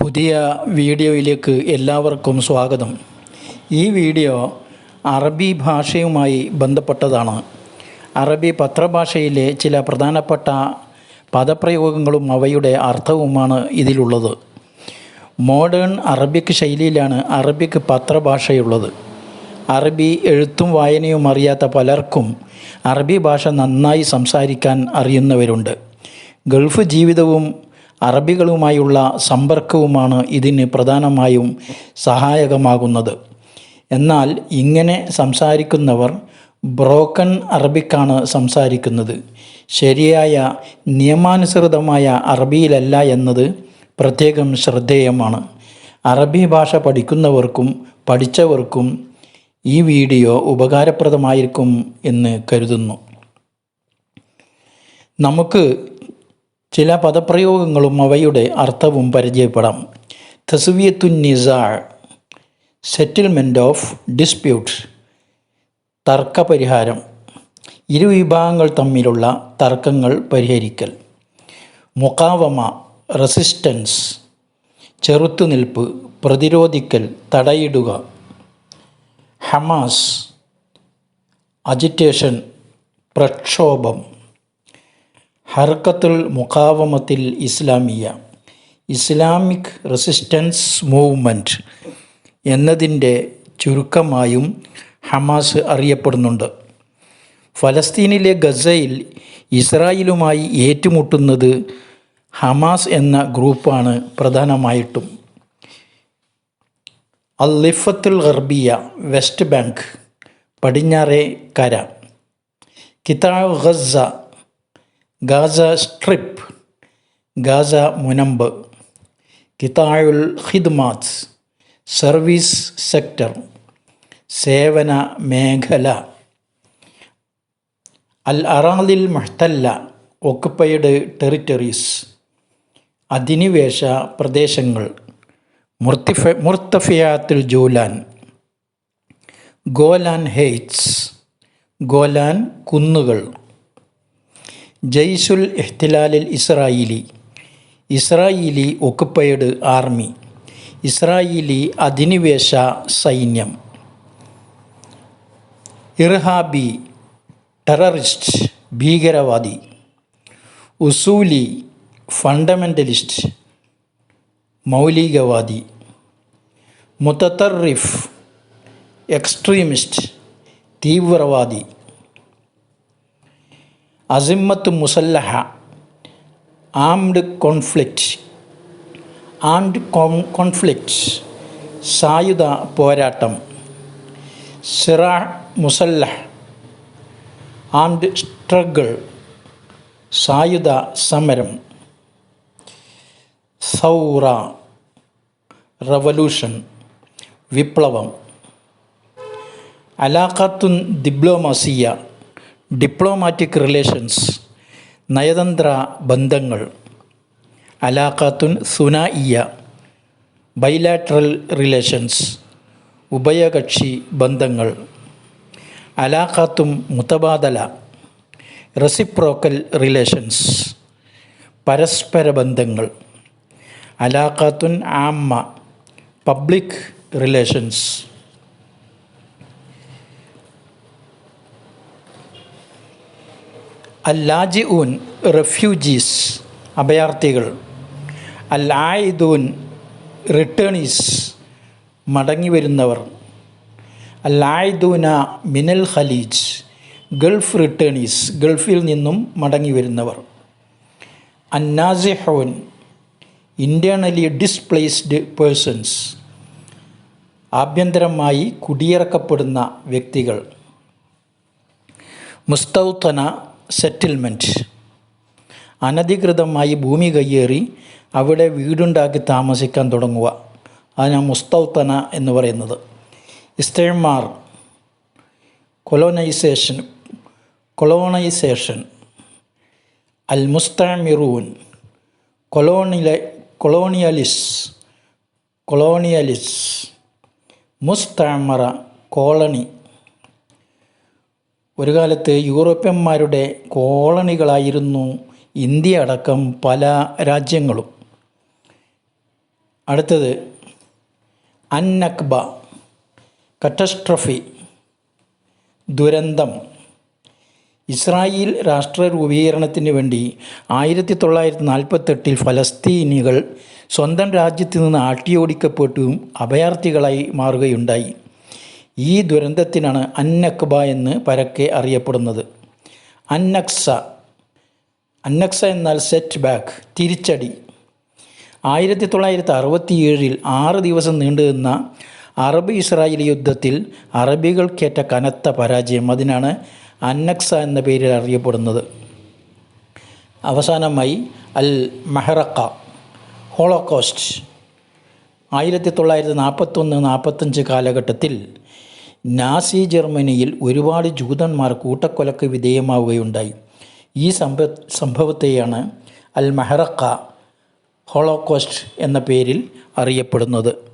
പുതിയ വീഡിയോയിലേക്ക് എല്ലാവർക്കും സ്വാഗതം. ഈ വീഡിയോ അറബി ഭാഷയുമായി ബന്ധപ്പെട്ടതാണ്. അറബി പത്രഭാഷയിലെ ചില പ്രധാനപ്പെട്ട പദപ്രയോഗങ്ങളും അവയുടെ അർത്ഥവുമാണ് ഇതിലുള്ളത്. മോഡേൺ അറബിക് ശൈലിയിലാണ് അറബിക് പത്രഭാഷയുള്ളത്. അറബി എഴുത്തും വായനയും അറിയാത്ത പലർക്കും അറബി ഭാഷ നന്നായി സംസാരിക്കാൻ അറിയുന്നവരുണ്ട്. ഗൾഫ് ജീവിതവും അറബികളുമായുള്ള സമ്പർക്കവുമാണ് ഇതിന് പ്രധാനമായും സഹായകമാകുന്നത്. എന്നാൽ ഇങ്ങനെ സംസാരിക്കുന്നവർ ബ്രോക്കൺ അറബിക്കാണ് സംസാരിക്കുന്നത്. ശരിയായ നിയമാനുസൃതമായ അറബിയിലല്ല എന്നത് പ്രത്യേകം ശ്രദ്ധേയമാണ്. അറബി ഭാഷ പഠിക്കുന്നവർക്കും പഠിച്ചവർക്കും ഈ വീഡിയോ ഉപകാരപ്രദമായിരിക്കും എന്ന് കരുതുന്നു. നമുക്ക് ചില പദപ്രയോഗങ്ങളും അവയുടെ അർത്ഥവും പരിചയപ്പെടാം. തസ്വിയത്തുൻ നിസാ സെറ്റിൽമെന്റ് ഓഫ് ഡിസ്പ്യൂട്ട് തർക്കപരിഹാരം ഇരുവിഭാഗങ്ങൾ തമ്മിലുള്ള തർക്കങ്ങൾ പരിഹരിക്കൽ മുഖാവമ റെസിസ്റ്റൻസ് ചെറുത്തുനിൽപ്പ് പ്രതിരോധിക്കൽ തടയിടുക ഹമാസ് അജിറ്റേഷൻ പ്രക്ഷോഭം. ഹർക്കത്തുൽ മുഖാവമത്തിൽ ഇസ്ലാമിയ ഇസ്ലാമിക് റെസിസ്റ്റൻസ് മൂവ്മെന്റ് എന്നതിന്റെ ചുരുക്കമായും ഹമാസ് അറിയപ്പെടുന്നുണ്ട്. ഫലസ്തീനിലെ ഗസയിൽ ഇസ്രായേലുമായി ഏറ്റുമുട്ടുന്നത് ഹമാസ് എന്ന ഗ്രൂപ്പാണ് പ്രധാനമായിട്ടും. അൽ ലിഫത്തുൽ ഗർബിയ വെസ്റ്റ് ബാങ്ക് പടിഞ്ഞാറേ കര. കിതാബ് ഗസ ഗാസ സ്ട്രിപ്പ് ഗാസ മുനമ്പ് കിതായുൽ ഖിദ്മാത്ത് സർവീസ് സെക്ടർ സേവന മേഖല അൽ അറാദിൽ മഹ്തല്ല ഒക്കുപ്പൈഡ് ടെറിറ്ററീസ് അധിനിവേശ പ്രദേശങ്ങൾ മുർത്തിഫ മുർത്തഫിയാത്തിൽ ജൂലാൻ ഗോലാൻ ഹെയ്റ്റ്സ് ഗോലാൻ കുന്നുകൾ. ജയ്സുൽ ഇഹ്തിലാലിൽ Israeli Israeli occupied army. Israeli അധിനിവേശ സൈന്യം. ഇർഹാബി ടെററിസ്റ്റ് ഭീകരവാദി. ഉസൂലി ഫണ്ടമെന്റലിസ്റ്റ് മൗലികവാദി. മുത്തത്തറിഫ് എക്സ്ട്രീമിസ്റ്റ് തീവ്രവാദി. അസിമ്മത്ത് മുസല്ലഹ ആംഡ് കോൺഫ്ലിക്റ്റ് ആംഡ് കോൺഫ്ലിക്റ്റ് സായുധ പോരാട്ടം സിറാ മുസല്ലഹ് ആംഡ് സ്ട്രഗിൾ സായുധ സമരം സൗറ റവല്യൂഷൻ വിപ്ലവം. അലാഖത്തുൻ ഡിപ്ലോമസിയ ഡിപ്ലോമാറ്റിക് റിലേഷൻസ് നയതന്ത്ര ബന്ധങ്ങൾ അലാഖാത്തുൻ സുനായിയ ബൈലാട്രൽ റിലേഷൻസ് ഉഭയകക്ഷി ബന്ധങ്ങൾ അലാഖാത്തും മുത്തബാദല റെസിപ്രോക്കൽ റിലേഷൻസ് പരസ്പര ബന്ധങ്ങൾ അലാഖാത്തുൻ ആമ്മ പബ്ലിക് റിലേഷൻസ് അല്ലാജി ഊൻ റെഫ്യൂജീസ് അഭയാർത്ഥികൾ. അൽ ആയിദൂൻ റിട്ടേണീസ് മടങ്ങി വരുന്നവർ അൽ ആയിദൂന മിനൽ ഖലീജ് ഗൾഫ് റിട്ടേണീസ് ഗൾഫിൽ നിന്നും മടങ്ങി വരുന്നവർ അന്നാസിഹോൻ ഇന്റേർണലി ഡിസ്പ്ലേസ്ഡ് പേഴ്സൺസ്. ആഭ്യന്തരമായി കുടിയിറക്കപ്പെടുന്ന വ്യക്തികൾ. മുസ്തൗത്തന സെറ്റിൽമെന്റ് അനധികൃതമായി ഭൂമി കയ്യേറി അവിടെ വീടുണ്ടാക്കി താമസിക്കാൻ തുടങ്ങുക. അതിനാണ് മുസ്തൗത്തന എന്ന് പറയുന്നത്. ഇസ്തേമാർ കൊളോണൈസേഷൻ കൊളോണൈസേഷൻ അൽ മുസ്താമിറൂൻ കൊളോണിയ കൊളോണിയലിസ് കൊളോണിയലിസ് മുസ്താമറ കോളനി ഒരു കാലത്ത് യൂറോപ്യന്മാരുടെ കോളണികളായിരുന്നു ഇന്ത്യ അടക്കം പല രാജ്യങ്ങളും. അടുത്തത് അന്നക്ബ കറ്റസ്ട്രഫി ദുരന്തം. ഇസ്രായേൽ രാഷ്ട്ര രൂപീകരണത്തിന് വേണ്ടി ആയിരത്തി തൊള്ളായിരത്തി നാൽപ്പത്തെട്ടിൽ ഫലസ്തീനികൾ സ്വന്തം രാജ്യത്ത് നിന്ന് ആട്ടിയോടിക്കപ്പെട്ടും അഭയാർത്ഥികളായി മാറുകയുണ്ടായി. ഈ ദുരന്തത്തിനാണ് അന്നക്ബ എന്ന് പരക്കെ അറിയപ്പെടുന്നത്. അന്നക്സ. അന്നക്സ എന്നാൽ സെറ്റ് ബാക്ക് തിരിച്ചടി. ആയിരത്തി തൊള്ളായിരത്തി അറുപത്തിയേഴിൽ ആറ് ദിവസം നീണ്ടുനിന്ന അറബ് ഇസ്രായേലി യുദ്ധത്തിൽ അറബികൾക്കേറ്റ കനത്ത പരാജയം അതിനാണ് അന്നക്സ എന്ന പേരിൽ അറിയപ്പെടുന്നത്. അവസാനമായി അൽ മെഹറക്ക ഹോളോകോസ്റ്റ്. ആയിരത്തി തൊള്ളായിരത്തി നാൽപ്പത്തൊന്ന് നാൽപ്പത്തഞ്ച് കാലഘട്ടത്തിൽ നാസി ജർമ്മനിയിൽ ഒരുപാട് ജൂതന്മാർ കൂട്ടക്കൊലക്ക് വിധേയമാവുകയുണ്ടായി. ഈ സംഭ സംഭവത്തെയാണ് അൽ മെഹറക്ക ഹോളോകോസ്റ്റ് എന്ന പേരിൽ അറിയപ്പെടുന്നത്.